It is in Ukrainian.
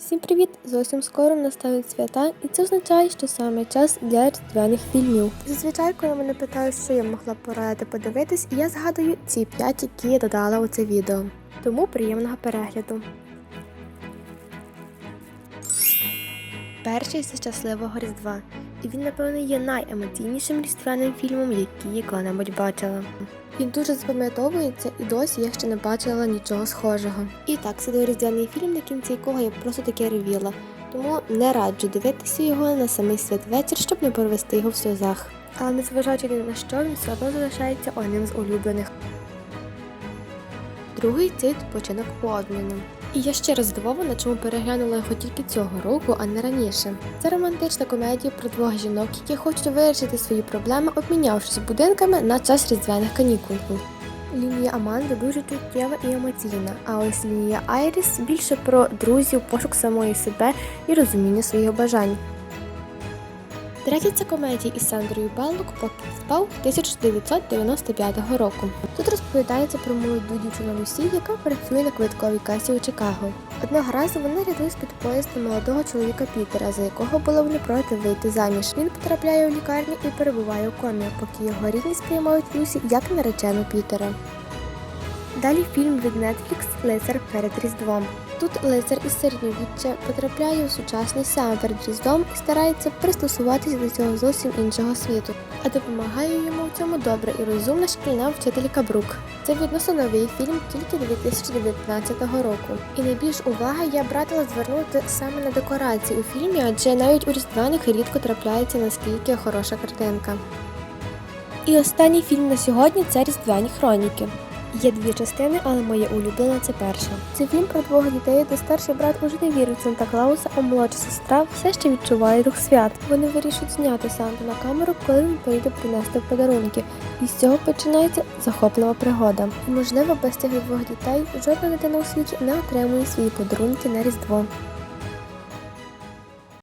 Всім привіт! Зовсім скоро настануть свята, і це означає, що саме час для різдвяних фільмів. Зазвичай, коли мене питають, що я могла порадити подивитись, я згадую ці п'ять, які я додала у це відео. Тому приємного перегляду. Перший це щасливого Різдва, і він, напевно, є найемоційнішим різдвяним фільмом, який я коли-небудь бачила. Він дуже запам'ятовується і досі я ще не бачила нічого схожого. І так, це різдвяний фільм, на кінці якого я просто таке ревіла, тому не раджу дивитися його на самий святвечір, щоб не провести його в сльозах. Але незважаючи на що, він все одно залишається одним з улюблених. Другий це відпочинок по обміну. І я ще раз здивована, чому переглянула його тільки цього року, а не раніше. Це романтична комедія про двох жінок, які хочуть вирішити свої проблеми, обмінявшись будинками на час різдвяних канікул. Лінія Аманди дуже чуттєва і емоційна, а ось лінія Айріс більше про друзів, пошук самої себе і розуміння своїх бажань. Третя це комедія із Сандрою Баллок «Поки спав» 1995 року. Тут розповідається про молоду дівчину Лусі, яка працює на квитковій касі у Чикаго. Одного разу вона рятує з-під поїзда молодого чоловіка Пітера, за якого було не проти вийти заміж. Він потрапляє у лікарню і перебуває у комі, поки його рідні сприймають Люсі як наречену Пітера. Далі фільм від Netflix Лицар перед Різдвом. Тут лицар із середньовіччя потрапляє у сучасний саме перед Різдвом і старається пристосуватися до цього зовсім іншого світу. А допомагає йому в цьому добра і розумна шкільна вчителька Брук. Це відносно новий фільм тільки 2019 року. І найбільш уваги я б радила звернути саме на декорації у фільмі, адже навіть у різдвяних рідко трапляється наскільки хороша картинка. І останній фільм на сьогодні це Різдвяні хроніки. Є дві частини, але моя улюблена це перша. Це фільм про двох дітей, де старший брат уже не вірить в Санта Клауса, а молодша сестра все ще відчуває дух свят. Вони вирішують зняти Санту на камеру, коли він поїде принести подарунки. І з цього починається захоплива пригода. І можливо, без цих двох дітей жодна дитина у світі не отримує свої подарунки на Різдво.